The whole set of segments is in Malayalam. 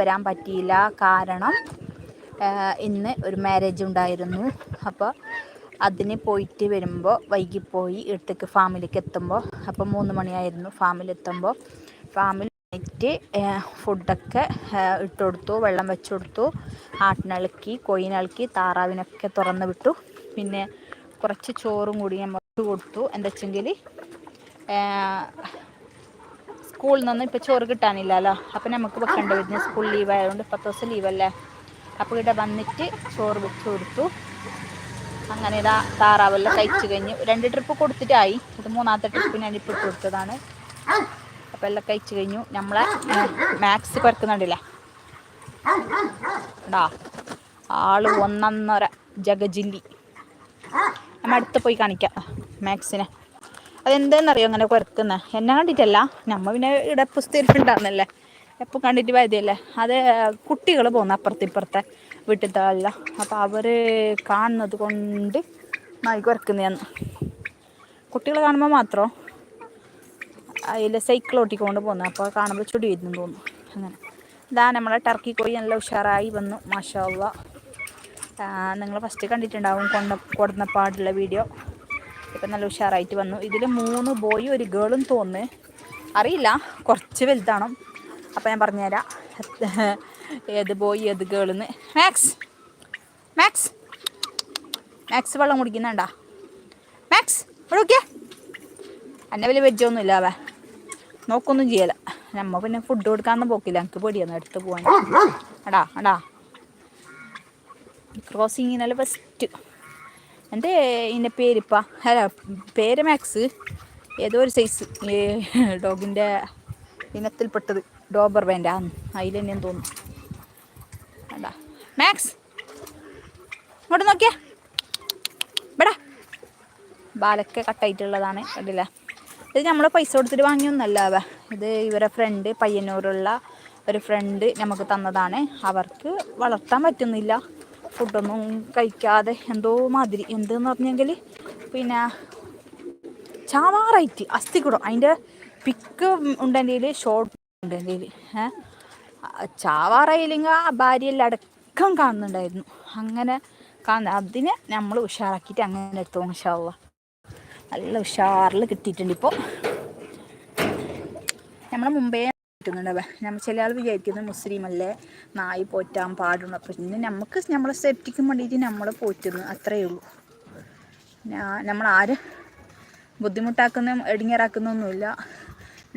വരാൻ പറ്റിയില്ല. കാരണം ഇന്ന് ഒരു മാരേജ് ഉണ്ടായിരുന്നു. അപ്പോൾ അതിന് പോയിട്ട് വരുമ്പോൾ വൈകിപ്പോയി ഇടത്തേക്ക് ഫാമിലേക്ക് എത്തുമ്പോൾ അപ്പോൾ മൂന്ന് മണിയായിരുന്നു ഫാമിലെത്തുമ്പോൾ ഫാമിൽ വന്നിട്ട് ഫുഡൊക്കെ ഇട്ട് കൊടുത്തു വെള്ളം വെച്ചു കൊടുത്തു ആട്ടിനിളക്കി കൊയിനിളക്കി താറാവിനൊക്കെ തുറന്ന് വിട്ടു. പിന്നെ കുറച്ച് ചോറും കൂടി ഞാൻ കൊടുത്തു. എന്താ വെച്ചെങ്കിൽ സ്കൂളിൽ നിന്ന് ഇപ്പോൾ ചോറ് കിട്ടാനില്ലല്ലോ. അപ്പം നമുക്ക് വെക്കേണ്ടി വരുന്നത് സ്കൂൾ ലീവ് ആയതുകൊണ്ട് പത്ത് ദിവസം ലീവല്ലേ അപ്പോൾ ഇവിടെ വന്നിട്ട് ചോറ് വെച്ച് കൊടുത്തു. അങ്ങനെ ഇതാ താറാവെല്ലാം കഴിച്ചു കഴിഞ്ഞ്. രണ്ട് ട്രിപ്പ് കൊടുത്തിട്ടായി. ഇത് മൂന്നാമത്തെ ട്രിപ്പ് ഞാൻ ഇട്ട് കൊടുത്തതാണ്. അപ്പോൾ എല്ലാം കഴിച്ചു കഴിഞ്ഞു. നമ്മളെ മാക്സ് കുറക്കുന്നുണ്ടല്ലേ ടാ ആൾ ഒന്നൊന്നര. ജഗജില്ലി. നമ്മൾ അടുത്ത് പോയി കാണിക്കാം. മാക്സിനെ അതെന്താണെന്നറിയോ അങ്ങനെ കുറക്കുന്നത് എന്നെ കണ്ടിട്ടല്ല. നമ്മൾ പിന്നെ ഇവിടെ പുസ്തകത്തിലുണ്ടാകുന്നല്ലേ എപ്പോൾ കണ്ടിട്ട് വയതിയല്ലേ അത് കുട്ടികൾ പോകുന്ന അപ്പുറത്തിപ്പുറത്തെ വീട്ടിലത്തെ അല്ല അപ്പോൾ അവർ കാണുന്നത് കൊണ്ട് നായി കുറക്കുന്നതെന്ന് കുട്ടികൾ കാണുമ്പോൾ മാത്രം അതിൽ സൈക്കിൾ ഓട്ടിക്കൊണ്ട് പോകുന്നത് അപ്പോൾ കാണുമ്പോൾ ചുടി വരുന്നു തോന്നുന്നു അങ്ങനെ. ഇതാ നമ്മളെ ടർക്കി കോഴി നല്ല ഉഷാറായി വന്നു. മാഷാ നിങ്ങൾ ഫസ്റ്റ് കണ്ടിട്ടുണ്ടാവും കൊണ്ട കൊടുന്ന പാടുള്ള വീഡിയോ. ഇപ്പം നല്ല ഉഷാറായിട്ട് വന്നു. ഇതിൽ മൂന്ന് ബോയും ഒരു ഗേളും തോന്നുന്നു. അറിയില്ല. കുറച്ച് വലുതാണ്? അപ്പോൾ ഞാൻ പറഞ്ഞുതരാം. ഏത് ബോയ് ഏത് ഗേളെന്ന് മാക്സ് മാക്സ് മാക്സ് വെള്ളം കുടിക്കുന്നുണ്ടാ? മാക്സ് ഇവിടെ നോക്കിയാ. എന്നെ വലിയ വെജൊന്നും ഇല്ല അവ നോക്കൊന്നും ചെയ്യല. നമ്മ പിന്നെ ഫുഡ് കൊടുക്കാനൊന്നും പോക്കില്ല. എനിക്ക് പേടിയാണ് എടുത്ത് പോകാൻ അടാ അടാ ക്രോസിങ്ങിനല്ല ഫസ്റ്റ് എന്റെ ഇതിന്റെ പേരിപ്പ. അല്ല പേര് മാക്സ്. ഏതോ ഒരു സൈസ് ഡോഗിന്റെ ഇനത്തിൽപ്പെട്ടത്. ഡോബർ ബാൻഡ് ആ അതിൽ തന്നെയും തോന്നുന്നു. വേണ്ട മാക്സ് ഇങ്ങോട്ട് നോക്കിയേ. ഇവിടാ. ബാലൊക്കെ കട്ടായിട്ടുള്ളതാണ് കണ്ടില്ല? ഇത് നമ്മൾ പൈസ കൊടുത്തിട്ട് വാങ്ങിയൊന്നല്ല അവ. ഇത് ഇവരെ ഫ്രണ്ട് പയ്യന്നൂരുള്ള ഒരു ഫ്രണ്ട് നമുക്ക് തന്നതാണ്. അവർക്ക് വളർത്താൻ പറ്റുന്നില്ല. ഫുഡൊന്നും കഴിക്കാതെ എന്തോ മാതിരി. എന്തെന്ന് പറഞ്ഞെങ്കിൽ പിന്നെ ചാവാറായിട്ട് അസ്ഥിക്കുടം അതിന്റെ പിക്ക് ഉണ്ടെങ്കിൽ ഷോർട്ട് ഉണ്ടെങ്കിൽ ഏഹ് ചാവാറായില്ലെങ്കിൽ ആ ഭാര്യയെല്ലാം അടക്കം കാണുന്നുണ്ടായിരുന്നു. അങ്ങനെ കാണുന്ന അതിനെ നമ്മൾ ഉഷാറാക്കിയിട്ട് അങ്ങനെ എടുത്തു മഷാവുക നല്ല ഉഷാറിൽ കിട്ടിയിട്ടുണ്ട് ഇപ്പോൾ നമ്മളെ മുമ്പേ കിട്ടുന്നുണ്ടാവേ നമ്മൾ ചില ആൾ വിചാരിക്കുന്നത് മുസ്ലിം അല്ലേ നായി പോറ്റാൻ പാടുള്ളൂ. പിന്നെ നമുക്ക് നമ്മളെ സേഫ്റ്റിക്കും വേണ്ടിയിട്ട് നമ്മൾ പോറ്റുന്നു. അത്രയേ ഉള്ളൂ. നമ്മൾ ആര് ബുദ്ധിമുട്ടാക്കുന്ന ഇടിങ്ങറാക്കുന്നൊന്നുമില്ല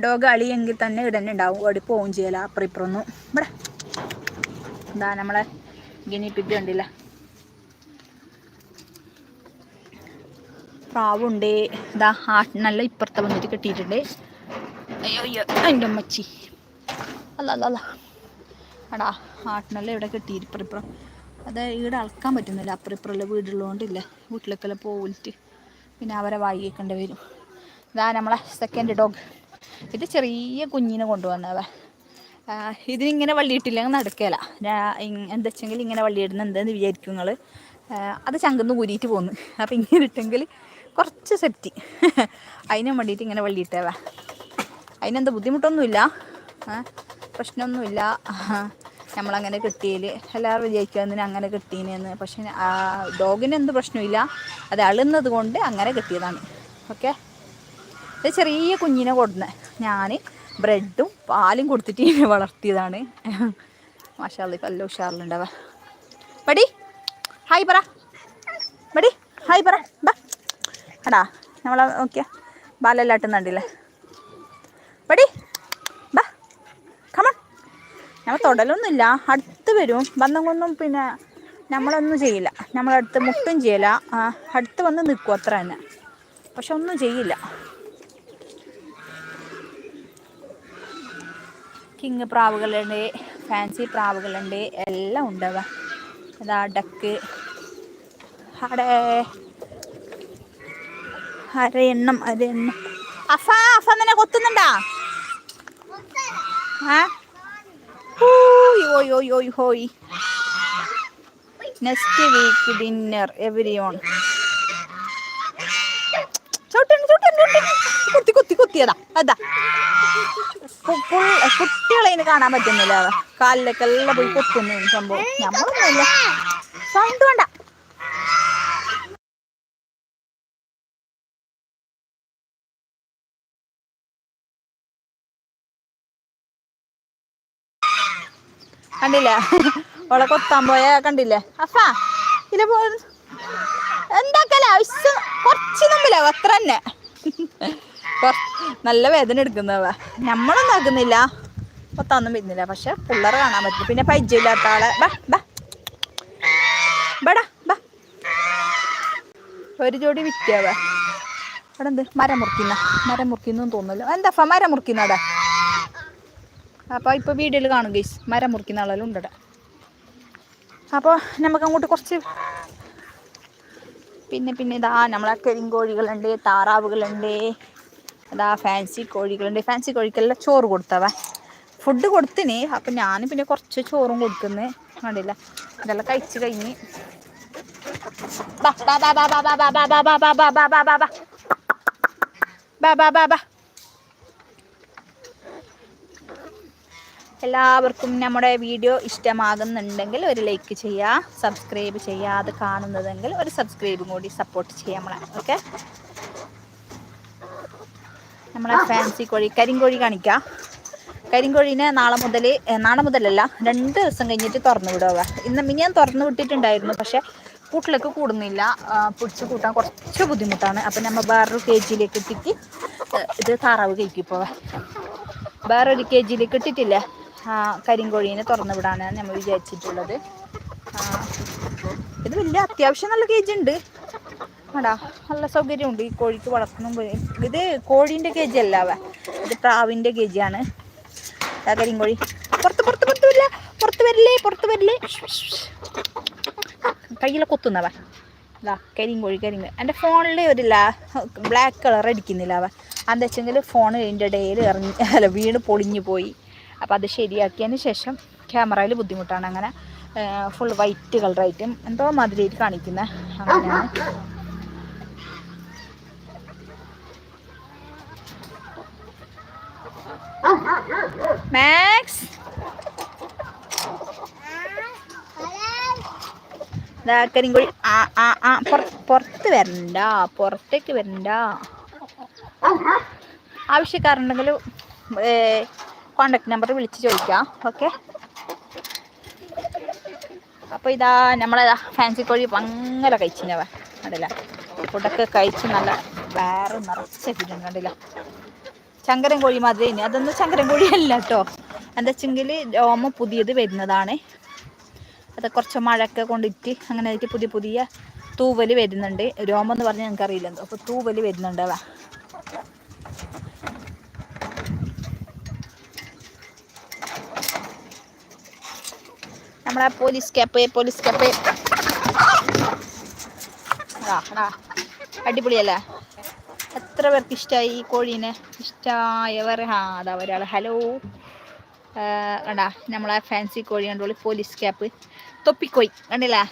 ഡോഗ് അളിയെങ്കിൽ തന്നെ ഇടന്നെ ഉണ്ടാവും ഓടി പോവും ചെയ്യല. അപ്പുറം ഇപ്പുറമൊന്നും ഇവിടെ. എന്താ നമ്മളെ ഗിനിപ്പിക്ക് കണ്ടില്ല? പ്രാവുണ്ട്. ഇതാ നല്ല ഇപ്പുറത്തെ വന്നിട്ട് കിട്ടിയിട്ടുണ്ട്. അയ്യോ അയ്യോ. എന്റെ അമ്മച്ചി അല്ല അല്ല അല്ല. എടാ ആട്ടിനെല്ലാം ഇവിടെ ഇപ്പുറം അത് ഇവിടെ അളക്കാൻ പറ്റുന്നില്ല. അപ്പുറം ഇപ്പുറമുള്ള വീടുള്ളതുകൊണ്ടില്ലേ. വീട്ടിലേക്കെല്ലാം പോയിട്ട് പിന്നെ അവരെ വായിക്കേണ്ടി വരും. ഇതാ നമ്മളെ സെക്കൻഡ് ഡോഗ് ഇത് ചെറിയ കുഞ്ഞിനെ കൊണ്ടുവന്നവ ഇതിനിങ്ങനെ വള്ളിയിട്ടില്ലെങ്കിൽ നടക്കല. എന്താ വെച്ചെങ്കിൽ ഇങ്ങനെ വള്ളിയിടുന്ന എന്താന്ന് വിചാരിക്കും നിങ്ങൾ അത് ചങ്കന്ന് കൂരിയിട്ട് പോന്നു. അപ്പം ഇങ്ങനെ ഇട്ടെങ്കിൽ കുറച്ച് സെപ്റ്റി അതിനും വേണ്ടിയിട്ട് ഇങ്ങനെ വള്ളിയിട്ടേവാ അതിനെന്താ ബുദ്ധിമുട്ടൊന്നുമില്ല. പ്രശ്നമൊന്നുമില്ല. നമ്മളങ്ങനെ കിട്ടിയതിൽ എല്ലാവരും വിചാരിക്കുന്നതിന് അങ്ങനെ കിട്ടീനെന്ന്. പക്ഷെ ഡോഗിന് എന്ത് പ്രശ്നമില്ല. അത് അളുന്നത് കൊണ്ട് അങ്ങനെ കിട്ടിയതാണ്. ഓക്കെ? ഇത് ചെറിയ കുഞ്ഞിനെ കൊടുന്ന് ഞാൻ ബ്രെഡും പാലും കൊടുത്തിട്ട് ഇതിനെ വളർത്തിയതാണ്. മാഷാല്ലി നല്ല ഉഷാറിലുണ്ടാവ പടി ഹായ് പറ. പടി ഹായ് പറ. ബാ. എടാ നമ്മളെ നോക്കിയ ബാലെല്ലാം ഇട്ടുന്നുണ്ടല്ലേ ബടി ബാ കമൺ നമ്മൾ തൊടലൊന്നുമില്ല. അടുത്ത് വരും. വന്നങ്ങൊന്നും പിന്നെ നമ്മളൊന്നും ചെയ്യില്ല. നമ്മളടുത്ത് മുട്ടും ചെയ്യില്ല അടുത്ത് വന്ന് നിൽക്കും അത്ര തന്നെ. പക്ഷെ ഒന്നും ചെയ്യില്ല. കിങ് പ്രാവുകളുണ്ട് ഫാൻസി പ്രാവുകളുണ്ട് എല്ലാം ഉണ്ടാവുക അതാ ഡക്ക്. അവിടെ അരയെണ്ണം അരയെണ്ണം അഫ അഫ നിന്നെ കൊത്തുന്നുണ്ടാ? ഹോയ് ഹോയ് next week dinner every on കുത്തി കുത്തി കുത്തിയതാ അതാ കുട്ടികളെ കാണാൻ പറ്റുന്നില്ല. കാലിലേക്കെല്ലാം പോയി കൊത്തുന്നു സംഭവം. നമ്മളൊന്നുമില്ല. സൗണ്ട് വേണ്ട. കണ്ടില്ലേ? ഓളെ കൊത്താൻ പോയ കണ്ടില്ലേ? അഫാ ഇല്ല പോ എന്താക്കല? ആവശ്യം കുറച്ച് മുമ്പിലാവും അത്ര തന്നെ. നല്ല വേദന എടുക്കുന്നവ നമ്മളൊന്നും ആക്കുന്നില്ല. കൊത്താന്നും വരുന്നില്ല. പക്ഷെ പിള്ളേർ കാണാൻ പറ്റില്ല പിന്നെ പരിചയമില്ലാത്ത ആളെ. ബാ ഒരു ജോഡി വിറ്റാവ അവിടെ എന്ത് മരം മുറിക്കുന്ന. മരം മുറിക്കുന്നു തോന്നുന്നല്ലോ എന്താ മരം മുറിക്കുന്നവിടെ അപ്പോൾ ഇപ്പോൾ വീഡിയോയിൽ കാണും ഗൈസ് മരം മുറിക്കുന്ന ആളെല്ലാം ഉണ്ട് അപ്പോൾ നമുക്ക് അങ്ങോട്ട് കുറച്ച് പിന്നെ പിന്നെ ഇതാ നമ്മളെ കരിങ്കോഴികളുണ്ട് താറാവുകളുണ്ട് അതാ ഫാൻസി കോഴികളുണ്ട് ഫാൻസി കോഴിക്കെല്ലാം ചോറ് കൊടുത്തവ ഫുഡ് കൊടുത്തിന് അപ്പം ഞാൻ പിന്നെ കുറച്ച് ചോറും കൊടുക്കുന്നു കണ്ടില്ല ഇതെല്ലാം കഴിച്ച് കഴിഞ്ഞ് ബാ ബാ ബാ ബാ ബാ ബാ ബാ ബാ ബാ ബാ ബാ ബാ ബാ ബാ ബാ ബാ ബാ ബാ ബാ എല്ലാവർക്കും നമ്മുടെ വീഡിയോ ഇഷ്ടമാകുന്നുണ്ടെങ്കിൽ ഒരു ലൈക്ക് ചെയ്യുക സബ്സ്ക്രൈബ് ചെയ്യാതെ കാണുന്നതെങ്കിൽ ഒരു സബ്സ്ക്രൈബും കൂടി സപ്പോർട്ട് ചെയ്യാം നമ്മളെ ഓക്കെ നമ്മളെ ഫാൻസി കോഴി കരിങ്കോഴി കാണിക്കാം. കരിങ്കോഴീനെ നാളെ മുതൽ നാളെ മുതലല്ല രണ്ട് ദിവസം കഴിഞ്ഞിട്ട് തുറന്നു വിടുക ഇന്ന് മിനിയാൻ തുറന്നു വിട്ടിട്ടുണ്ടായിരുന്നു പക്ഷേ കൂട്ടിലേക്ക് കൂടുന്നില്ല. പിടിച്ച് കൂട്ടാൻ കുറച്ച് ബുദ്ധിമുട്ടാണ്. അപ്പം നമ്മൾ വേറൊരു കെ ജിയിലേക്ക് ഇട്ടിട്ട് ഇത് താറാവ് കഴിക്കും ഇപ്പോൾ വേറൊരു കെ ജിയിലേക്ക് ഇട്ടിട്ടില്ലേ? കരിങ്കോഴീനെ തുറന്നു വിടാനാണ് നമ്മൾ വിചാരിച്ചിട്ടുള്ളത് ഇത് വലിയ അത്യാവശ്യം നല്ല കേജ് ഉണ്ട്. ആടാ നല്ല സൗകര്യമുണ്ട് ഈ കോഴിക്ക് വളർത്തുന്ന ഇത് കോഴീന്റെ കേജ് അല്ല അവ. ഇത് പ്രാവിന്റെ കെ ആ കരിങ്കോഴി. പുറത്ത് പുറത്ത് പുറത്ത് വരില്ല. പുറത്ത് വരില്ലേ പുറത്ത് വരില്ലേ. കയ്യിലെ കൊത്തുന്നവ ഇതാ കരിങ്കോഴി കരിങ്കോഴി. എന്റെ ഫോണിൽ ഒരു ലാ ബ്ലാക്ക് കളർ അടിക്കുന്നില്ല അവ. എന്താ വെച്ചെങ്കിൽ ഫോൺ അതിന്റെ ഇടയിൽ ഇറങ്ങി അല്ല വീണ് പൊളിഞ്ഞു പോയി. അപ്പോൾ അത് ശരിയാക്കിയതിന് ശേഷം ക്യാമറയിൽ ബുദ്ധിമുട്ടാണ്. അങ്ങനെ ഫുൾ വൈറ്റ് കളറായിട്ടും എന്തോ മാതിരിയായിട്ട് കാണിക്കുന്നത് അങ്ങനെയാണ്. മാക്സ് കരിങ്കുഴി. ആ ആ ആ പുറ- പുറത്ത് വരണ്ട. പുറത്തേക്ക് വരണ്ട. ആവശ്യക്കാരുണ്ടെങ്കിൽ കോണ്ടാക്ട് നമ്പർ വിളിച്ച് ചോദിക്കാം. ഓക്കെ അപ്പോൾ ഇതാ നമ്മളെ ഫാൻസി കോഴി ഭയങ്കര കഴിച്ചിനവ. കണ്ടില്ല? ഫുഡൊക്കെ കഴിച്ച് നല്ല വേറെ നിറച്ച നിറച്ചിട്ടുണ്ട് കണ്ടില്ല? ചങ്കരൻ കോഴി മാതിരി തന്നെ അതൊന്നും ചങ്കരൻ കോഴിയല്ല കേട്ടോ എന്താ വെച്ചെങ്കിൽ രോമ പുതിയത് വരുന്നതാണ്. അത് കുറച്ച് മഴയൊക്കെ കൊണ്ടിട്ട് അങ്ങനെ പുതിയ പുതിയ തൂവൽ വരുന്നുണ്ട്. രോമം എന്ന് പറഞ്ഞാൽ ഞങ്ങൾക്ക് അറിയില്ലല്ലോ അപ്പോൾ തൂവൽ വരുന്നുണ്ട് അവ നമ്മളെ പോലീസ് ക്യാപ്പ് പോലീസ് ക്യാപ്പ് അടിപൊളിയല്ലേ? എത്ര പേർക്ക് ഇഷ്ടമായി ഈ കോഴീനെ? ഇഷ്ടമായവർ ആ അതാ ഒരാൾ ഹലോ കണ്ടാ നമ്മളെ ഫാൻസി കോഴി കണ്ടോളി പോലീസ് ക്യാപ്പ് തൊപ്പിക്കോയി കണ്ടില്ലേ?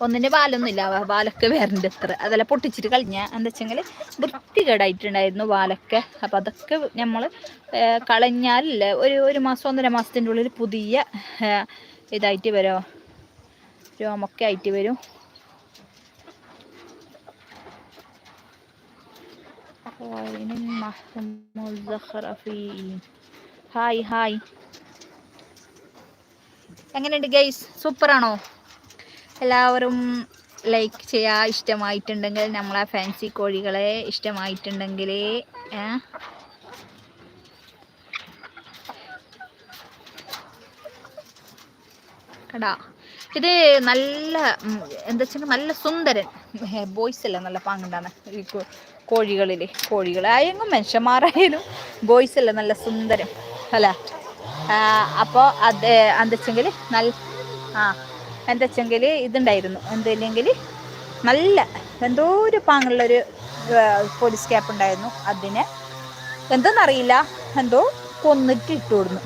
ഒന്നിന് പാലൊന്നുമില്ല പാലൊക്കെ വേറുണ്ട് അത്ര അതെല്ലാം പൊട്ടിച്ചിട്ട് കളഞ്ഞാൽ എന്താ വെച്ചെങ്കിൽ വൃത്തികേടായിട്ടുണ്ടായിരുന്നു പാലൊക്കെ അപ്പം അതൊക്കെ നമ്മൾ കളഞ്ഞാലില്ല. ഒരു ഒരു മാസം ഒന്നര മാസത്തിന്റെ ഉള്ളിൽ പുതിയ ഇതായിട്ട് വരുമോ രോമൊക്കെ ആയിട്ട് വരും. Hi hi. എങ്ങനെയുണ്ട് ഗൈസ്? സൂപ്പറാണോ? എല്ലാവരും ലൈക്ക് ചെയ്യുക ഇഷ്ടമായിട്ടുണ്ടെങ്കിൽ നമ്മളെ ഫാൻസി കോഴികളെ ഇഷ്ടമായിട്ടുണ്ടെങ്കിൽ കടാ. ഇത് നല്ല എന്താ വെച്ചാൽ നല്ല സുന്ദരൻ. ബോയ്സ് അല്ല നല്ല പാങ്ങുണ്ടാണ് ഈ കോഴികളിൽ കോഴികളായെങ്കിലും മനുഷ്യന്മാരായാലും ബോയ്സ് അല്ല നല്ല സുന്ദരം അല്ല? അപ്പോൾ അത് എന്താ വെച്ചെങ്കിൽ നല്ല ആ. എന്താ വെച്ചെങ്കിൽ ഇതുണ്ടായിരുന്നു. എന്തില്ലെങ്കിൽ നല്ല എന്തോ ഒരു പാങ്ങുള്ളൊരു പോലീസ് ക്യാപ്പ് ഉണ്ടായിരുന്നു. അതിനെ എന്തെന്നറിയില്ല. എന്തോ കൊന്നിട്ട് ഇട്ടു കൊടുന്നു.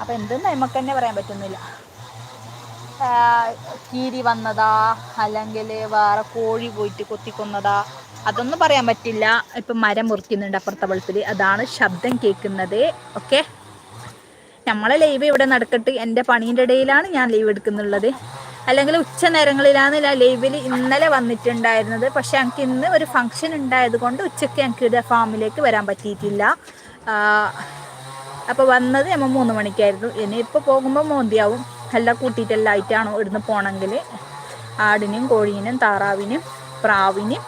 അപ്പോൾ എന്തെന്ന് നമുക്ക് തന്നെ പറയാൻ പറ്റുന്നില്ല. കീരി വന്നതാ അല്ലെങ്കിൽ വേറെ കോഴി പോയിട്ട് കൊത്തിക്കൊന്നതാ അതൊന്നും പറയാൻ പറ്റില്ല. ഇപ്പം മരം മുറിക്കുന്നുണ്ട് അപ്പുറത്തെ വെളുപ്പിൽ അതാണ് ശബ്ദം കേൾക്കുന്നത്. ഓക്കെ? നമ്മളെ ലൈവ് ഇവിടെ നടക്കട്ട് എന്റെ പണീന്റെ ഇടയിലാണ് ഞാൻ ലൈവ് എടുക്കുന്നുള്ളത്. അല്ലെങ്കിൽ ഉച്ച നേരങ്ങളിലാണ് ലൈവിൽ ഇന്നലെ വന്നിട്ടുണ്ടായിരുന്നത്. പക്ഷേ എനിക്ക് ഇന്ന് ഒരു ഫംഗ്ഷൻ ഉണ്ടായത് കൊണ്ട് ഉച്ചയ്ക്ക് എനിക്ക് ഇവിടെ ഫാമിലേക്ക് വരാൻ പറ്റിയിട്ടില്ല. അപ്പോൾ വന്നത് നമ്മൾ മൂന്ന് മണിക്കായിരുന്നു. ഇനി ഇപ്പോൾ പോകുമ്പോൾ മോന്തിയാവും. എല്ലാം കൂട്ടിയിട്ടെല്ലാം ആയിട്ടാണോ ഇവിടുന്ന് പോകണമെങ്കിൽ ആടിനും കോഴീനും താറാവിനും പ്രാവിനും.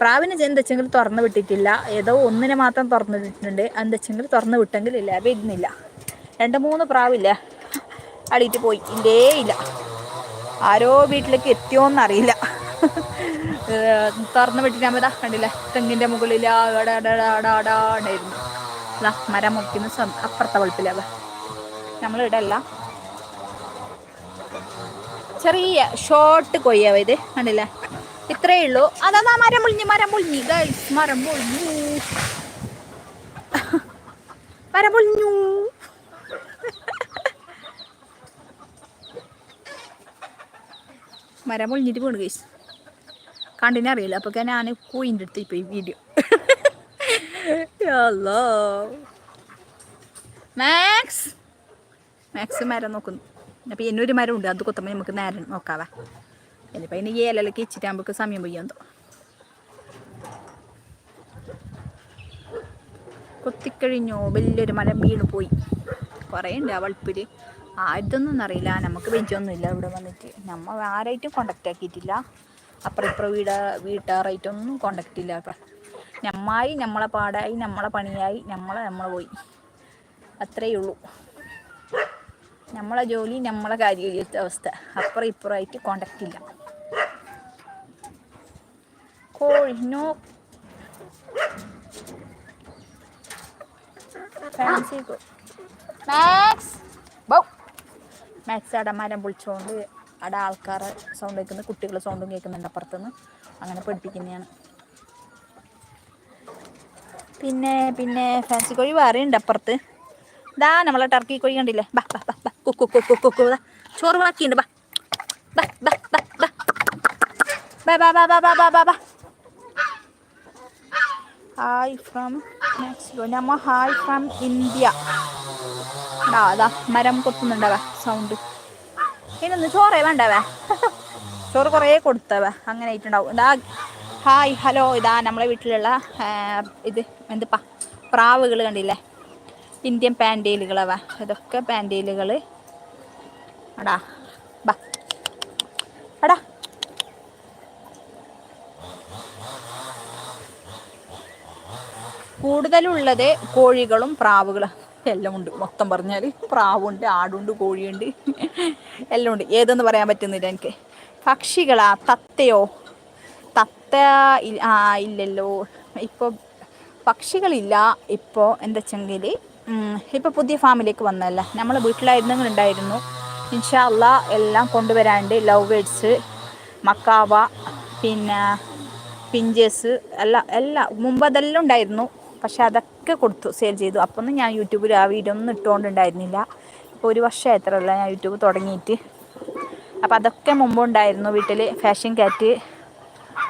പ്രാവിന് എന്തെച്ചെങ്കിൽ തുറന്ന് വിട്ടിട്ടില്ല. ഏതോ ഒന്നിനെ മാത്രം തുറന്നു വിട്ടിട്ടുണ്ട്. എന്തെച്ചെങ്കിൽ തുറന്ന് വിട്ടെങ്കിൽ ഇല്ല വരുന്നില്ല രണ്ട് മൂന്ന് പ്രാവില്ല. അടിയിട്ട് പോയി ഇല്ലേ. ഇല്ല ആരോ വീട്ടിലേക്ക് എത്തിയോന്നറിയില്ല. തുറന്ന് വിട്ടിട്ടാകുമ്പോൾ കണ്ടില്ല? തെങ്ങിന്റെ മുകളിൽ ആടാടാടാടാടായിരുന്നു അതാ മരം മുറിക്കുന്ന സ്വന്തം അപ്പുറത്തെ വെളുപ്പിലാവ നമ്മളിവിടെ അല്ല ചെറിയ ഷോർട്ട് കൊയ്യാവ ഇത്. കണ്ടില്ലേ? ഇത്രയേ ഉള്ളൂ. അതാ മരം മുളിഞ്ഞു മരം മുളിഞ്ഞു. മരം മുളിഞ്ഞു. മരം മുളിഞ്ഞു. മരം മുളിഞ്ഞിട്ട് പോണു കേസ് കണ്ടിനെ അറിയില്ല. അപ്പൊ ഞാൻ കോയിന്റെ അടുത്ത് ഇപ്പൊ ഈ വീഡിയോ മാക്സ് മാക്സ് മരം നോക്കുന്നു. അപ്പം എന്നൊരു മരം ഉണ്ട്. അത് കൊത്തുമ്പോൾ നമുക്ക് നേരം നോക്കാവേ. ഇനിയിപ്പോൾ അതിന് ഏലൊക്കെ ഇച്ചിട്ട് നമുക്ക് സമയം പോയി എന്തോ. കൊത്തിക്കഴിഞ്ഞോ? വലിയൊരു മരം വീണ് പോയി. കുറേ ഉണ്ട് ആ വളുപ്പിൽ ആരുതൊന്നും അറിയില്ല. നമുക്ക് വെജൊന്നുമില്ല ഇവിടെ വന്നിട്ട്. നമ്മൾ ആരായിട്ടും കോണ്ടാക്ട് ആക്കിയിട്ടില്ല. അപ്പുറം ഇപ്പുറം വീട് വീട്ടുകാരായിട്ടൊന്നും കോണ്ടാക്ട് ഇല്ല അപ്പം ഞമ്മായി നമ്മളെ പാടായി നമ്മളെ പണിയായി നമ്മളെ നമ്മൾ പോയി. അത്രയേ ഉള്ളൂ. നമ്മളെ ജോലി നമ്മളെ കാര്യ അവസ്ഥ. അപ്പുറം ഇപ്പുറമായിട്ട് കോണ്ടാക്ട് ഇല്ല. കോഴി no. Fancy Max bow Max അവിടെ പൊളിച്ചുകൊണ്ട് അവിടെ ആൾക്കാരെ സൗണ്ട് കേൾക്കുന്നു കുട്ടികൾ സൗണ്ടും കേൾക്കുന്നുണ്ട് അപ്പുറത്തുനിന്ന് അങ്ങനെ പഠിപ്പിക്കുന്നതാണ് പിന്നെ പിന്നെ ഫാൻസി കോഴി വേറെയുണ്ട് അപ്പുറത്ത് ദാ നമ്മളെ ടർക്കി കോഴി കണ്ടില്ലേ ബാ ബാ ബാ ബാ കുക്കു കുക്കു കുക്കു ദാ ചോറ് ബാ ബാ ബാ ബാ ബാ ബാ ബാ ബാ ബാ ബാ ബാ ബാ ഹായ് ഫ്രം മെക്സിക്കോ നമ്മ ഹായ് ഫ്രം ഇന്ത്യ അതാ മരം കൊത്തുന്നുണ്ടാവേ സൗണ്ട് ഇനൊന്ന് ചോറേ വേണ്ടവേ? ചോറ് കുറേ കൊടുത്തവേ അങ്ങനെ ആയിട്ടുണ്ടാവും. ഇതാ ഹായ് ഹലോ ഇതാ നമ്മളെ വീട്ടിലുള്ള ഇത് എന്തിപ്പാ? പ്രാവുകൾ കണ്ടില്ലേ? ഇന്ത്യൻ പാന്റേലുകളവ ഇതൊക്കെ പാന്റേലുകൾ അടാ ബാ. അടാ കൂടുതലുള്ളത് കോഴികളും പ്രാവുകളും. എല്ലാം ഉണ്ട് മൊത്തം പറഞ്ഞാൽ പ്രാവുണ്ട് ആടുണ്ട് കോഴിയുണ്ട് എല്ലാം ഉണ്ട് ഏതെന്ന് പറയാൻ പറ്റുന്നില്ല എനിക്ക്. പക്ഷികളാ തത്തയോ? തത്ത ആ ഇല്ലല്ലോ. ഇപ്പോൾ പക്ഷികളില്ല. ഇപ്പോൾ എന്താ വെച്ചെങ്കിൽ ഇപ്പോൾ പുതിയ ഫാമിലേക്ക് വന്നതല്ല. നമ്മൾ വീട്ടിലായിരുന്നെങ്കിൽ ഉണ്ടായിരുന്നു ഇൻഷാല്ല എല്ലാം കൊണ്ടുവരാണ്ട് ലവ് ബേഡ്സ് മക്കാവ പിന്നെ പിഞ്ചേഴ്സ് എല്ലാം എല്ലാം മുമ്പ് അതെല്ലാം ഉണ്ടായിരുന്നു. പക്ഷെ അതൊക്കെ കൊടുത്തു സെയിൽ ചെയ്തു. അപ്പം ഞാൻ യൂട്യൂബിൽ ആ വീഡിയോ ഒന്നും ഇട്ടുകൊണ്ടുണ്ടായിരുന്നില്ല ഇപ്പോൾ ഒരു വർഷം എത്രയല്ല ഞാൻ യൂട്യൂബ് തുടങ്ങിയിട്ട്. അപ്പോൾ അതൊക്കെ മുമ്പ് ഉണ്ടായിരുന്നു വീട്ടിൽ ഫാഷൻ കാറ്റ്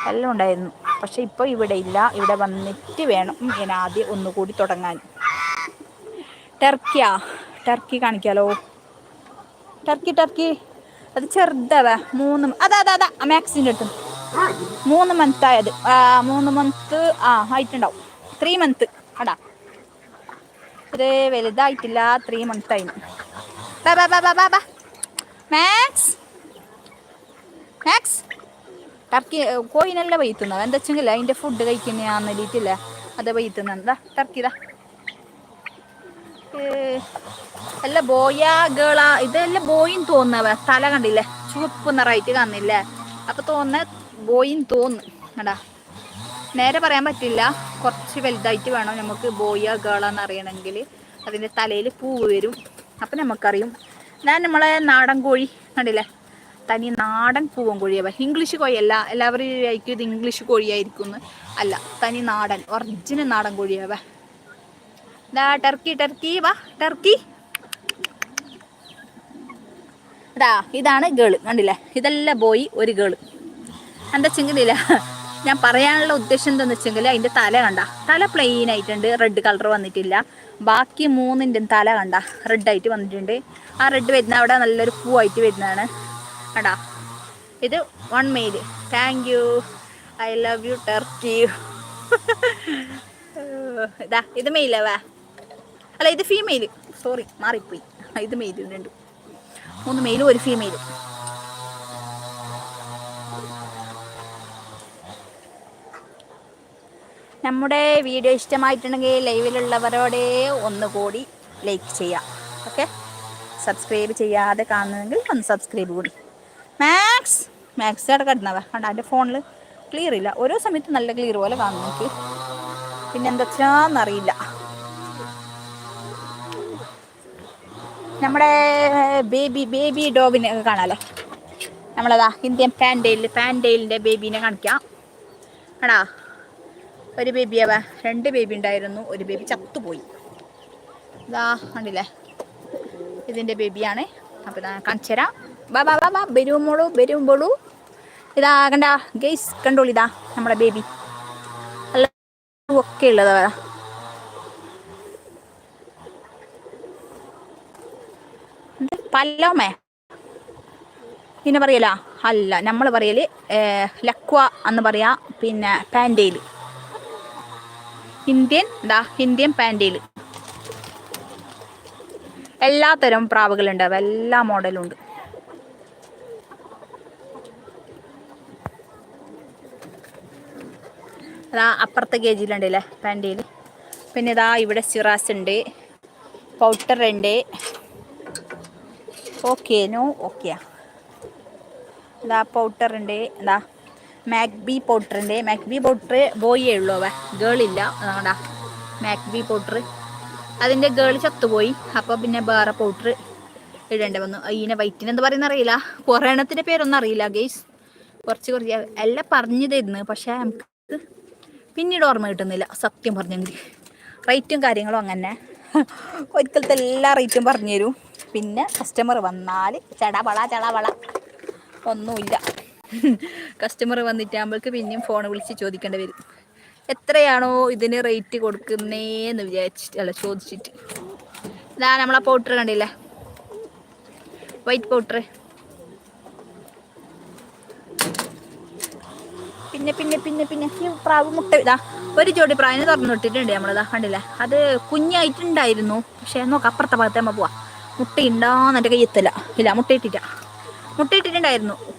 എല്ലാം ഉണ്ടായിരുന്നു. പക്ഷേ ഇപ്പോൾ ഇവിടെ ഇല്ല. ഇവിടെ വന്നിട്ട് വേണം ഞാൻ ആദ്യം ഒന്നുകൂടി തുടങ്ങാൻ. ടർക്കിയാ? ടർക്കി കാണിക്കാലോ? Turkey turkey. അത് ചെറുതാ മൂന്ന് അതാ അതാ അതാ മാക്സിന്റെ അടുത്ത്. മൂന്ന് മന്ത് ആയത്. മൂന്ന് മന്ത് ആ ആയിട്ടുണ്ടാവും ത്രീ മന്ത് അടാ. ഇത് വലുതായിട്ടില്ല ത്രീ മന്ത് ആയി. മാക്സ് മാക്സ് ടർക്കി കോയിനല്ല വയ്ത്തുന്നത് എന്താ വെച്ചെങ്കിൽ അതിന്റെ ഫുഡ് കഴിക്കുന്നതാന്ന് വേണ്ടിയിട്ടില്ല അത് വയ്ത്തുന്നത് എന്താ ടർക്കിതാ അല്ല ബോയാ ഗേളാ ഇതെല്ലാം ബോയിൻ തോന്നവ തല കണ്ടില്ലേ? ചുവപ്പ് നിറയിട്ട് കാണുന്നില്ലേ അപ്പൊ തോന്നുന്ന ബോയിൻ തോന്നു കണ്ടാ നേരെ പറയാൻ പറ്റില്ല. കുറച്ച് വലുതായിട്ട് വേണം നമുക്ക് ബോയ ഗേളാന്ന് അറിയണമെങ്കിൽ. അതിന്റെ തലയിൽ പൂവ് വരും. അപ്പം നമുക്കറിയും. ഞാൻ നമ്മളെ നാടൻ കോഴി കണ്ടില്ലേ? തനി നാടൻ പൂവൻ കോഴിയാ ഇംഗ്ലീഷ് കോഴിയല്ല എല്ലാവരും വിചാരിക്കും ഇത് ഇംഗ്ലീഷ് കോഴിയായിരിക്കും എന്ന് അല്ല തനി നാടൻ ഒറിജിനൽ നാടൻ കോഴിയാവ ദാ ടർക്കി ടർക്കി. വാ ടർക്കി. ഇതാ ഇതാണ് ഗേൾ കണ്ടില്ലേ? ഇതെല്ലാം പോയി ഒരു ഗേൾ എന്താ ചെങ്കിലില്ല ഞാൻ പറയാനുള്ള ഉദ്ദേശം എന്താണെന്ന് വെച്ചെങ്കിൽ അതിന്റെ തല കണ്ട. തല പ്ലെയിൻ ആയിട്ടുണ്ട്. റെഡ് കളർ വന്നിട്ടില്ല. ബാക്കി മൂന്നിന്റെ തല കണ്ട. റെഡ് ആയിട്ട് വന്നിട്ടുണ്ട്. ആ റെഡ് വരുന്ന അവിടെ നല്ലൊരു പൂവായിട്ട് വരുന്നതാണ്. കണ്ടാ? ഇത് one male thank you I love you turkey ഇതാ ഇത് മെയിലാവാ അല്ല ഇത് ഫീമെയിൽ സോറി മാറിപ്പോയി. ഇത് മെയിൽ രണ്ട് മൂന്ന് മെയിലും ഒരു ഫീമെയിലും നമ്മുടെ വീഡിയോ ഇഷ്ടമായിട്ടുണ്ടെങ്കിൽ ലൈവിലുള്ളവരോടെ ഒന്നുകൂടി ലൈക്ക് ചെയ്യാം ഓക്കെ? സബ്സ്ക്രൈബ് ചെയ്യാതെ കാണുന്നെങ്കിൽ ഒന്ന് സബ്സ്ക്രൈബ് കൂടി. മാക്സ്! മാക്സ് അവിടെ കിടന്നവ കണ്ട? എന്റെ ഫോണിൽ ക്ലിയർ ഇല്ല. ഓരോ സമയത്ത് നല്ല ക്ലിയർ പോലെ കാണുന്നു എനിക്ക്. പിന്നെ എന്താ വെച്ചാന്നറിയില്ല നമ്മുടെ ബേബി ബേബി ഡോബിനെ ഒക്കെ കാണാമല്ലോ നമ്മളതാ ഇന്ത്യൻ പാൻഡെയിൽ പാൻഡെയിലിന്റെ ബേബീനെ കാണിക്കാം. എടാ ഒരു ബേബിയാവാ രണ്ട് ബേബി ഉണ്ടായിരുന്നു. ഒരു ബേബി ചത്തുപോയി. ഇതാ കണ്ടില്ലേ? ഇതിന്റെ ബേബിയാണ് അപ്പോൾ ഇതാ കാണിച്ചു തരാം. ബാ ബാ ബാ ബാ വരുമ്പോളൂ വരുമ്പോളൂ ഇതാ കണ്ട? ഗെയ്സ് കണ്ടോളൂ ഇതാ നമ്മുടെ ബേബി അല്ല ഒക്കെ ഉള്ളതാ വേറെ പല്ലോമേ പിന്നെ പറയല? അല്ല നമ്മൾ പറയൽ ലക്വ എന്ന് പറയാ പിന്നെ പാൻഡേൽ ഇന്ത്യൻ എന്താ ഇന്ത്യൻ പാൻഡേൽ എല്ലാ തരം പ്രാവുകളുണ്ടാവും എല്ലാ മോഡലും ഉണ്ട് അതാ അപ്പുറത്തെ കേജിലുണ്ടല്ലേ പാൻഡേൽ പിന്നെ ഇതാ ഇവിടെ സിറാസ് ഉണ്ട്. പൗട്ടർ ഉണ്ട്. ഓക്കെ നോ ഓക്കെയാ ഇതാ പൗട്ടർ ഉണ്ട്. ഇതാ മാക്ബി പോട്ടറിന്റെ മാക് മാക്ബി പോട്ടർ ബോയേ ഉള്ളൂ അവ. ഗേളില്ല അതാണ്ടാ. മാക്ബി പോട്ടർ അതിന്റെ ഗേൾ ചത്തുപോയി. അപ്പോൾ പിന്നെ വേറെ പോട്ടർ ഇടേണ്ടി വന്നു. അതിനെ വൈറ്റിന് എന്താ പറയുന്ന അറിയില്ല. കുറേ പേരൊന്നും അറിയില്ല ഗെയ്സ് കുറച്ച് കുറച്ച് എല്ലാം പറഞ്ഞു തരുന്നു പക്ഷേ നമുക്ക് പിന്നീട് ഓർമ്മ കിട്ടുന്നില്ല. സത്യം പറഞ്ഞെങ്കിൽ റേറ്റും കാര്യങ്ങളും അങ്ങനെ. ഒരിക്കലത്തെ എല്ലാ റേറ്റും പറഞ്ഞു തരും. പിന്നെ കസ്റ്റമർ വന്നാൽ ചടവള ചടവള ഒന്നുമില്ല. കസ്റ്റമർ വന്നിട്ടാകുമ്പോൾക്ക് പിന്നെയും ഫോൺ വിളിച്ച് ചോദിക്കേണ്ടി വരും. എത്രയാണോ ഇതിന് റേറ്റ് കൊടുക്കുന്നേന്ന് വിചാരിച്ചിട്ട് അല്ല ചോദിച്ചിട്ട്. ഇതാ നമ്മളെ പൗഡർ കണ്ടില്ലേ? വൈറ്റ് പൗഡർ പിന്നെ പിന്നെ പിന്നെ പിന്നെ ഈ പ്രാവ് മുട്ട ഇതാ ഒരു ജോഡി പ്രാവിനെ തുറന്നു വിട്ടിട്ടുണ്ട് നമ്മളിതാ കണ്ടില്ലേ? അത് കുഞ്ഞായിട്ടുണ്ടായിരുന്നു. പക്ഷെ നോക്കാം അപ്പുറത്തെ ഭാഗത്ത് നമ്മൾ പോവാ. മുട്ട എന്നിട്ട് കയ്യത്തില്ല ഇല്ല മുട്ട ഇട്ടില്ല. മുട്ട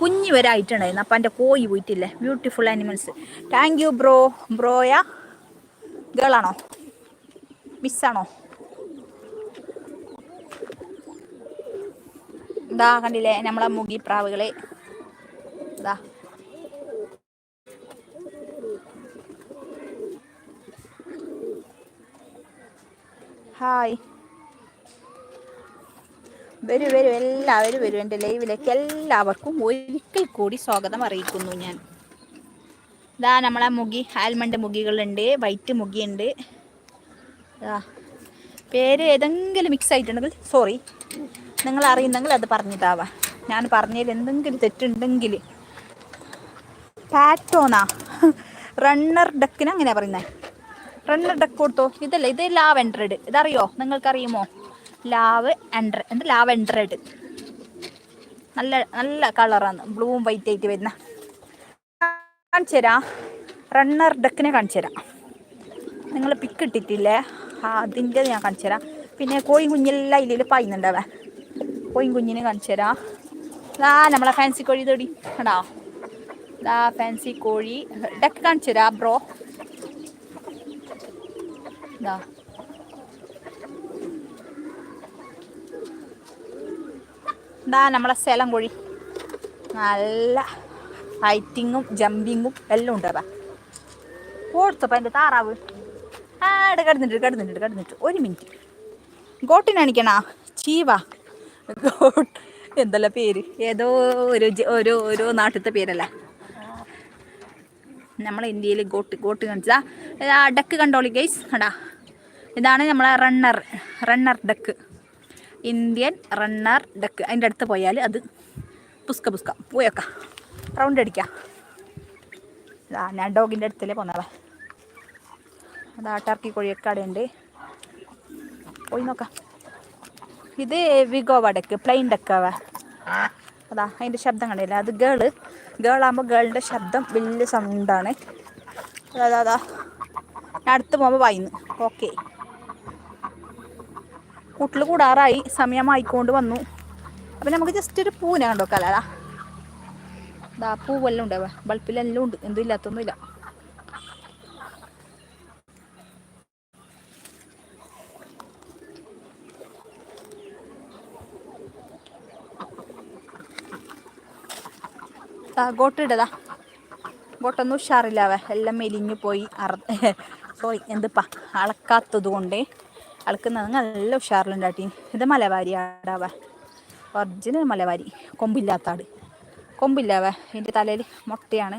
കുഞ്ഞു വരെ ആയിട്ടുണ്ടായിരുന്നു അപ്പം എന്റെ കോഴി പോയിട്ടില്ലേ? Beautiful animals thank you bro ബ്രോയ ഗേളാണോ മിസ്സാണോ ഇതാ കണ്ടില്ലേ നമ്മളെ മുഗി പ്രാവുകളെ? ഇതാ. ഹായ് വരൂ വരൂ എല്ലാവരും വരും. എന്റെ ലൈവിലേക്ക് എല്ലാവർക്കും ഒരിക്കൽ കൂടി സ്വാഗതം അറിയിക്കുന്നു ഞാൻ. ഇതാ നമ്മളെ മുഗി ആൽമണ്ട് മുഗികളുണ്ട് വൈറ്റ് മുഗിയുണ്ട് ഇതാ പേര് ഏതെങ്കിലും മിക്സ് ആയിട്ടുണ്ടെങ്കിൽ സോറി നിങ്ങൾ അറിയുന്നെങ്കിൽ അത് പറഞ്ഞിട്ടാവാ ഞാൻ പറഞ്ഞതിൽ എന്തെങ്കിലും തെറ്റുണ്ടെങ്കിൽ പാറ്റോണാ റണ്ണർ ഡക്കിന് അങ്ങനെയാണ് പറയുന്നത് റണ്ണർ ഡക്ക് കൊടുത്തോ? ഇതല്ല ഇത് ലാവൻഡ്രഡ്. ഇതറിയോ? നിങ്ങൾക്കറിയുമോ? ലാവ് എൻഡ്ര എന്ത് ലാവ് എൻഡ്രഡ് നല്ല നല്ല കളറാണ് ബ്ലൂവും വൈറ്റ് ആയിട്ട് വരുന്ന. കാണിച്ചു തരാം. റണ്ണർ ഡക്കിനെ കാണിച്ചു തരാം. നിങ്ങൾ പിക്ക് ഇട്ടിട്ടില്ലേ? അതിന്റെ ഞാൻ കാണിച്ചു തരാം. പിന്നെ കോയിൻ കുഞ്ഞെല്ലാം ഇതിൽ പായുന്നുണ്ടാവേ. കോയിൻ കുഞ്ഞിനെ കാണിച്ചു തരാം. ആ നമ്മളെ ഫാൻസി കോഴി തൊടി കണ്ടോ? ആ ഫാൻസി കോഴി. ഡക്ക് കാണിച്ചു തരാം ബ്രോ ഇതാ ഇതാ നമ്മളെ സ്ഥലം കോഴി. നല്ല ഫൈറ്റിങ്ങും ജമ്പിങ്ങും എല്ലാം ഉണ്ട് അതാ ഓടുത്തപ്പം എന്റെ താറാവ്. ആട് കിടന്നിട്ട് കിടന്നിട്ട് കിടന്നിട്ട്. ഒരു മിനിറ്റ് ഗോട്ടിനെ കാണിക്കണാ? ചീവ. ഗോട്ട്. എന്തല്ല പേര്? ഏതോ ഒരു ഒരു ഓരോ നാട്ടിലത്തെ പേരല്ല? നമ്മളെ ഇന്ത്യയിൽ ഗോട്ട് ഗോട്ട് കാണിച്ചതാ ഡക്ക് കണ്ടോളി ഗൈസ് അടാ ഇതാണ് നമ്മളെ runner runner duck Indian runner duck. അതിന്റെ അടുത്ത് പോയാൽ അത് പുസ്ക പുസ്ക. പോയൊക്ക. റൗണ്ട് അടിക്കാം. ആ ഞാൻ ഡോഗിന്റെ അടുത്തല്ലേ പോന്നതാ അതാ ടർക്കി കോഴിയൊക്കെ അവിടെ ഉണ്ട് പോയി നോക്കാം. ഇത് വിഗോവ വടക്ക് പ്ലെയിൻ ഡക്കാവ അതാ അതിന്റെ ശബ്ദം കണ്ടില്ല? അത് ഗേൾ. ഗേളാകുമ്പോൾ ഗേളിന്റെ ശബ്ദം വലിയ സൗണ്ടാണ് അതാ അതാ ഞാൻ അടുത്ത് പോകുമ്പോൾ വായിന്ന്. ഓക്കെ. കൂട്ടിൽ കൂടാറായി സമയമായിക്കൊണ്ട് വന്നു. അപ്പം നമുക്ക് ജസ്റ്റ് ഒരു പൂവിനെ കണ്ടോ അതാ ദാ പൂവെല്ലാം ഉണ്ട് ബൾപ്പിലെല്ലാം ഉണ്ട് എന്തും ഇല്ലാത്തൊന്നുമില്ല. ഗോട്ടിടതാ ഗോട്ടൊന്നും ഉഷാറില്ലാവേ എല്ലാം മെലിഞ്ഞു പോയി അറ സോറി എന്തിപ്പാ അളക്കാത്തത് കൊണ്ട്. അളക്കുന്നത് നല്ല ഉഷാറിലുണ്ടാട്ടി ഇത് മലവാരി ആടാവ ഒറിജിനൽ മലവാരി. കൊമ്പില്ലാത്ത ആട് കൊമ്പില്ലാവ. എന്റെ തലയിൽ മുട്ടയാണ്.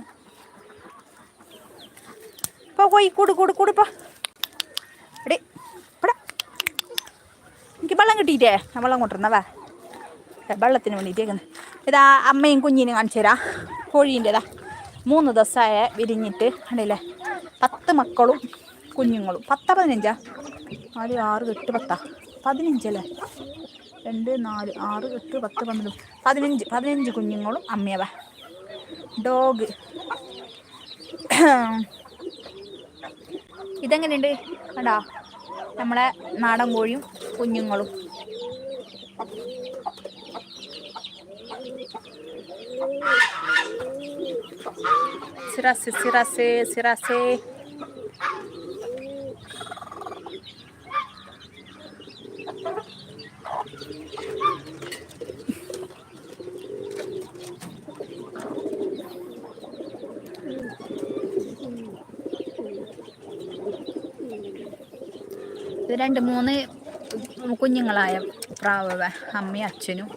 ഇപ്പോൾ പോയി കൂട് കൂട് കൂടിപ്പോ എടേ ഇവിടെ. എനിക്ക് വെള്ളം കിട്ടിയിട്ടേ. ഞാൻ വെള്ളം കൊണ്ടിരുന്നവാ വെള്ളത്തിന് വേണ്ടിയിട്ടേക്കുന്നത് ഇതാ അമ്മയും കുഞ്ഞിനും കാണിച്ചു തരാം. കോഴീന്റെതാ മൂന്ന് ദിവസമായ വിരിഞ്ഞിട്ട് കണ്ടില്ലേ? പത്ത് മക്കളും കുഞ്ഞുങ്ങളും. പത്ത് പതിനഞ്ചാ? നാല് ആറ് എട്ട് പത്താ. പതിനഞ്ചല്ലേ? രണ്ട് നാല് ആറ് എട്ട് പത്ത് പന്ത്രണ്ട്. പതിനഞ്ച് പതിനഞ്ച് കുഞ്ഞുങ്ങളും അമ്മയവ. ഡോഗ് ഇതെങ്ങനെയുണ്ട്? കണ്ടാ? നമ്മളെ നാടൻ കോഴിയും കുഞ്ഞുങ്ങളും. സിറാസ് സിറാസ് സിറാസേ. രണ്ട് മൂന്ന് കുഞ്ഞുങ്ങളായ പ്രാവ അമ്മയും അച്ഛനും.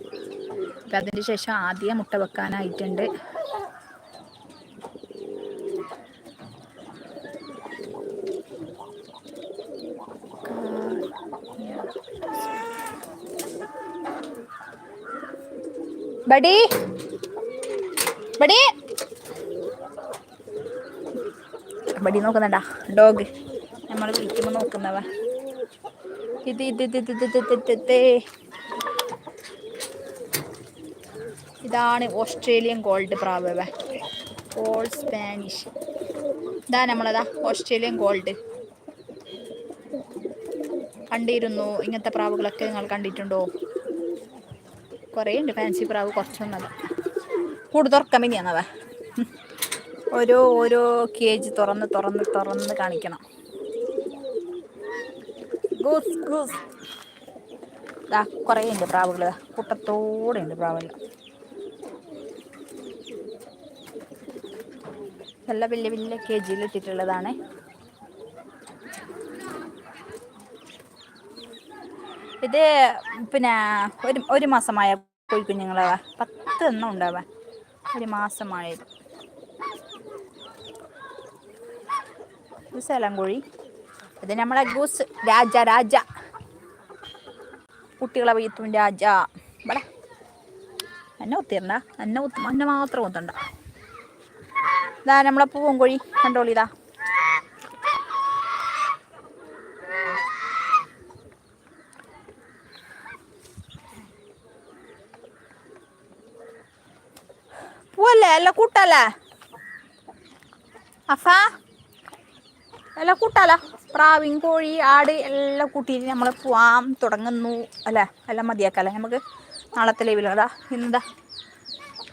അപ്പം അതിന് ശേഷം ആദ്യം മുട്ട വെക്കാനായിട്ടുണ്ട്. Buddy buddy. ബഡി നോക്കുന്നുണ്ടാ ഡോഗ്. നമ്മൾ വിളിക്കുമ്പോൾ നോക്കുന്നവ. ഇത് ഇത് ഇത് ഇത് ഇത് ഇത് ഇത് ഇതാണ് ഓസ്ട്രേലിയൻ ഗോൾഡ് പ്രാവവ ഓൾ സ്പാനിഷ് ഇതാ നമ്മളതാ ഓസ്ട്രേലിയൻ ഗോൾഡ് കണ്ടിരുന്നു ഇങ്ങനത്തെ പ്രാവുകളൊക്കെ നിങ്ങൾ കണ്ടിട്ടുണ്ടോ കുറേ ഉണ്ട് ഫാൻസി പ്രാവ് കുറച്ചൊന്നല്ല കൂട് തുറക്കാൻ വേണ്ടിയാണവ ഓരോ ഓരോ കേജ് തുറന്ന് തുറന്ന് തുറന്ന് കാണിക്കണം ഗൂസ് ഇതാ കുറേ ഉണ്ട് പ്രാവുകൾ. കൂട്ടത്തോടെ ഉണ്ട് പ്രാവെല്ലാം നല്ല വലിയ വലിയ കെ ജിയിൽ ഇട്ടിട്ടുള്ളതാണ്. ഇത് പിന്നെ ഒരു ഒരു മാസമായ കോഴിക്കുഞ്ഞുങ്ങളാവാ പത്ത് എണ്ണം ഉണ്ടാവാൻ. ഒരു മാസമായത്. സ്ഥലം കോഴി. ഇത് നമ്മളെ ഗൂസ് രാജ രാജ. കുട്ടികളെ വീത്തും രാജ. ഇവിടെ. എന്നെ കുത്തിരണ്ട എന്നെ കുത്തും എന്നെ മാത്രം കുത്തണ്ട. ഇതാ നമ്മളെ പൂവൻ കോഴി കണ്ടോളി ഇതാ. പൂവല്ലേ? അല്ല കൂട്ടല്ലേ? അഫ. എല്ലാം കൂട്ടാല? പ്രാവിൻ കോഴി ആട് എല്ലാം കൂട്ടിയിട്ട് നമ്മൾ പോവാൻ തുടങ്ങുന്നു. അല്ലേ? എല്ലാം മതിയാക്കല്ലേ? നമുക്ക് നാളത്തെ ലൈവിൽ അതാ ഇന്നെന്താ?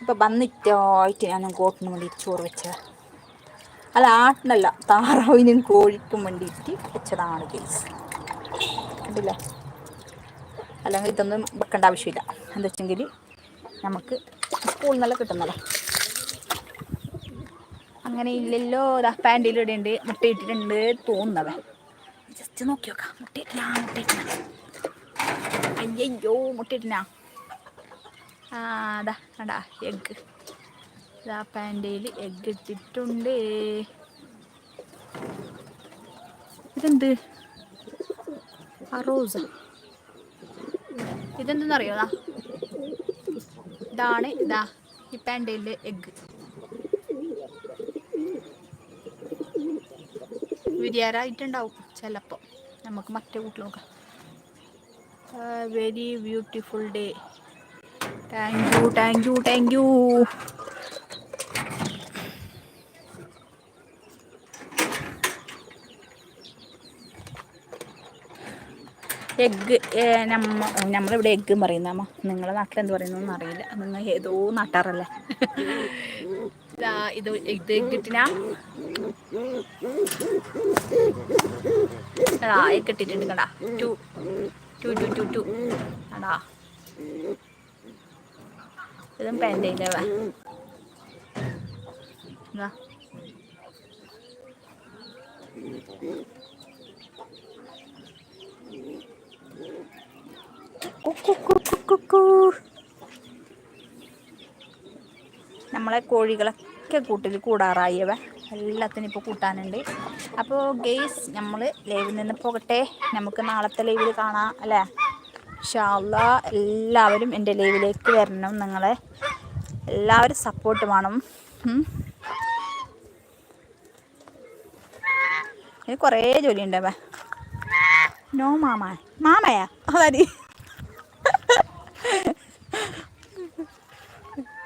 ഇപ്പം വന്നിട്ടായിട്ട് ഞാൻ കോട്ടിന് വേണ്ടിയിട്ട് ചോറ് വെച്ചത്. അല്ല ആട്ടിനല്ല താറാവിനും കോഴിക്കും വേണ്ടിയിട്ട് വെച്ചതാണ് കേസ് കണ്ടില്ലേ? അല്ലെങ്കിൽ ഇതൊന്നും വെക്കേണ്ട ആവശ്യമില്ല. എന്താ വെച്ചെങ്കിൽ നമുക്ക് സ്കൂളിൽ നിന്നെല്ലാം കിട്ടുന്നല്ലോ അങ്ങനെ ഇല്ലല്ലോ ഇതാ പാന്റിൽ മുട്ട മുട്ടയിട്ടിട്ടുണ്ട് തോന്നുന്നവ ജസ്റ്റ് നോക്കി നോക്കാം. മുട്ടയിട്ടില്ല മുട്ടയിട്ടില്ല അയ്യോ മുട്ടയിട്ടില്ല ആ അതാ കണ്ടാ എഗ്ഗ് ഇതാ പാന്റയിൽ എഗ്ഗ് ഇട്ടിട്ടുണ്ട്. ഇതെന്ത്? ആ ഇതെന്തെന്നറിയോ ഇതാ ഇതാണ് ഇതാ ഈ പാന്റയിലെ എഗ്ഗ് വിരിയാറായിട്ടുണ്ടാവും ചിലപ്പോൾ നമുക്ക് മറ്റേ കൂട്ടിൽ നോക്കാം. Very beautiful day thank you thank you thank you egg നമ്മ നമ്മളിവിടെ എഗ്ഗ് പറയുന്ന അമ്മ. നിങ്ങളെ നാട്ടിൽ എന്ത് പറയുന്നു അറിയില്ല നിങ്ങൾ ഏതോ നാട്ടാറല്ലേ? ഇതാ ഇത് എഗ്ഗിട്ടിനാ എടാ എഗ് ഇട്ടിട്ടുണ്ട് കടാ two. Two two two two. കടാ ഇതും പെന്റെ വാ ഇതാ. കുക്കു നമ്മളെ കോഴികളൊക്കെ കൂട്ടിൽ കൂടാറായവ എല്ലാത്തിനും ഇപ്പോൾ കൂട്ടാനുണ്ട്. അപ്പോൾ ഗെയ്സ് നമ്മൾ ലൈവിൽ നിന്ന് പോകട്ടെ. നമുക്ക് നാളത്തെ ലൈവിൽ കാണാം അല്ലേ? ഷാള എല്ലാവരും എന്റെ ലൈവിലേക്ക് വരണം നിങ്ങളെ. എല്ലാവരും സപ്പോർട്ട് വേണം. ഇത് കുറേ ജോലി ഉണ്ട് നോ മാമ. മാമയാ? അതാരി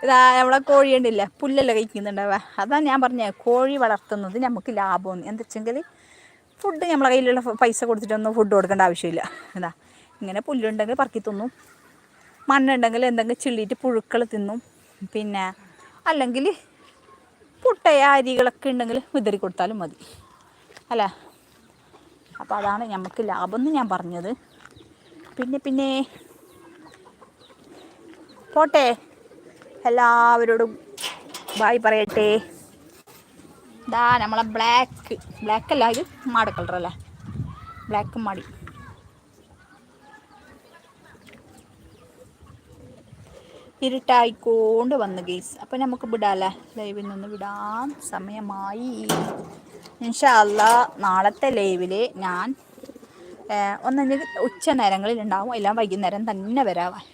ഇതാ നമ്മളെ കോഴി ഉണ്ടില്ല പുല്ലല്ല കഴിക്കുന്നുണ്ടാവുക അതാ ഞാൻ പറഞ്ഞ കോഴി വളർത്തുന്നത് നമുക്ക് ലാഭമാണ്. എന്താ വെച്ചെങ്കിൽ ഫുഡ് നമ്മളെ കയ്യിലുള്ള പൈസ കൊടുത്തിട്ടൊന്നും ഫുഡ് കൊടുക്കേണ്ട ആവശ്യമില്ല. എന്താ ഇങ്ങനെ പുല്ലുണ്ടെങ്കിൽ പറക്കി തിന്നും. മണ്ണുണ്ടെങ്കിൽ എന്തെങ്കിലും ചിള്ളിയിട്ട് പുഴുക്കൾ തിന്നും. പിന്നെ അല്ലെങ്കിൽ പുട്ടയ അരികളൊക്കെ ഉണ്ടെങ്കിൽ വിതറി കൊടുത്താലും മതി. അല്ല? അപ്പോൾ അതാണ് നമുക്ക് ലാഭം എന്ന് ഞാൻ പറഞ്ഞത്. പിന്നെ പിന്നെ. പോട്ടെ. എല്ലാവരോടും ബായ് പറയട്ടെ. ഇതാ നമ്മളെ ബ്ലാക്ക് ബ്ലാക്ക് അല്ല ഇത് മാട കളർ അല്ലേ? ബ്ലാക്ക് മാടി. ഇരുട്ടായിക്കൊണ്ട് വന്നു ഗെയ്സ് അപ്പം നമുക്ക് വിടാല്ലേ? ലൈവിൽ നിന്ന് വിടാൻ സമയമായി. ഇൻഷല്ല നാളത്തെ ലൈവിൽ ഞാൻ ഒന്നഞ്ച് ഉച്ച നേരങ്ങളിൽ ഉണ്ടാവും. എല്ലാം വൈകുന്നേരം തന്നെ വരാവാൻ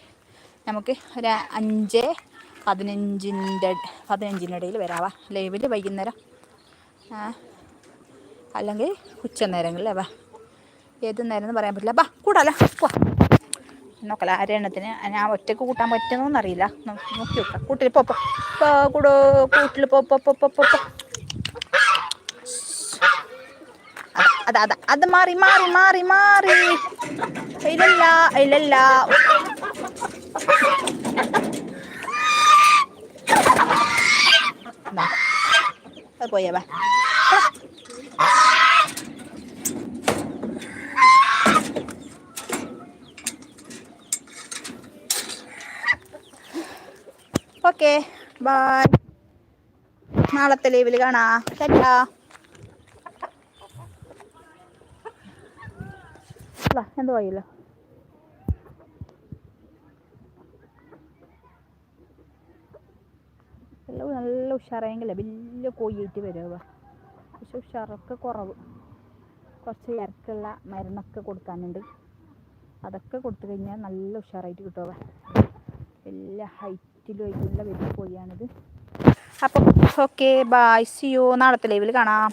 നമുക്ക് ഒരു അഞ്ച് പതിനഞ്ചിന്റെ ഇടയിൽ വരാവാ. ലൈവിൽ വൈകുന്നേരം. അല്ലെങ്കിൽ ഉച്ച നേരങ്ങളിൽ വാ. ഏത് നേരം എന്ന് പറയാൻ പറ്റില്ല. ബാ കൂടാലോ. നോക്കല അരെണ്ണത്തിന് ഞാൻ ഒറ്റയ്ക്ക് കൂട്ടാൻ പറ്റുന്നോന്ന് അറിയില്ല നോക്കി നോക്കാം കൂട്ടിൽ പോ കൂടോ. കൂട്ടിൽ പോ. അത അത. അത് മാറി മാറി മാറി മാറി. ഇല്ലല്ല ഇല്ലല്ല. അത് പോയേ വാ ഓക്കെ ബൈ നാളത്തെ ലീവിൽ കാണാം ടാറ്റാ അല്ല എന്തോ ആയില്ലോ നല്ല ഉഷാറായെങ്കിലേ വലിയ കോഴിയായിട്ട് വരുക പക്ഷെ ഉഷാറൊക്കെ കുറവ്. കുറച്ച് ഇറക്കുള്ള മരുന്നൊക്കെ കൊടുക്കാനുണ്ട്. അതൊക്കെ കൊടുത്തു കഴിഞ്ഞാൽ നല്ല ഉഷാറായിട്ട് കിട്ടുക വലിയ ഹൈറ്റിലും നല്ല വലിയ കോഴിയാണിത്. അപ്പം ഓക്കെ ബായ് സിയോ നാളത്തെ ലൈവിൽ കാണാം.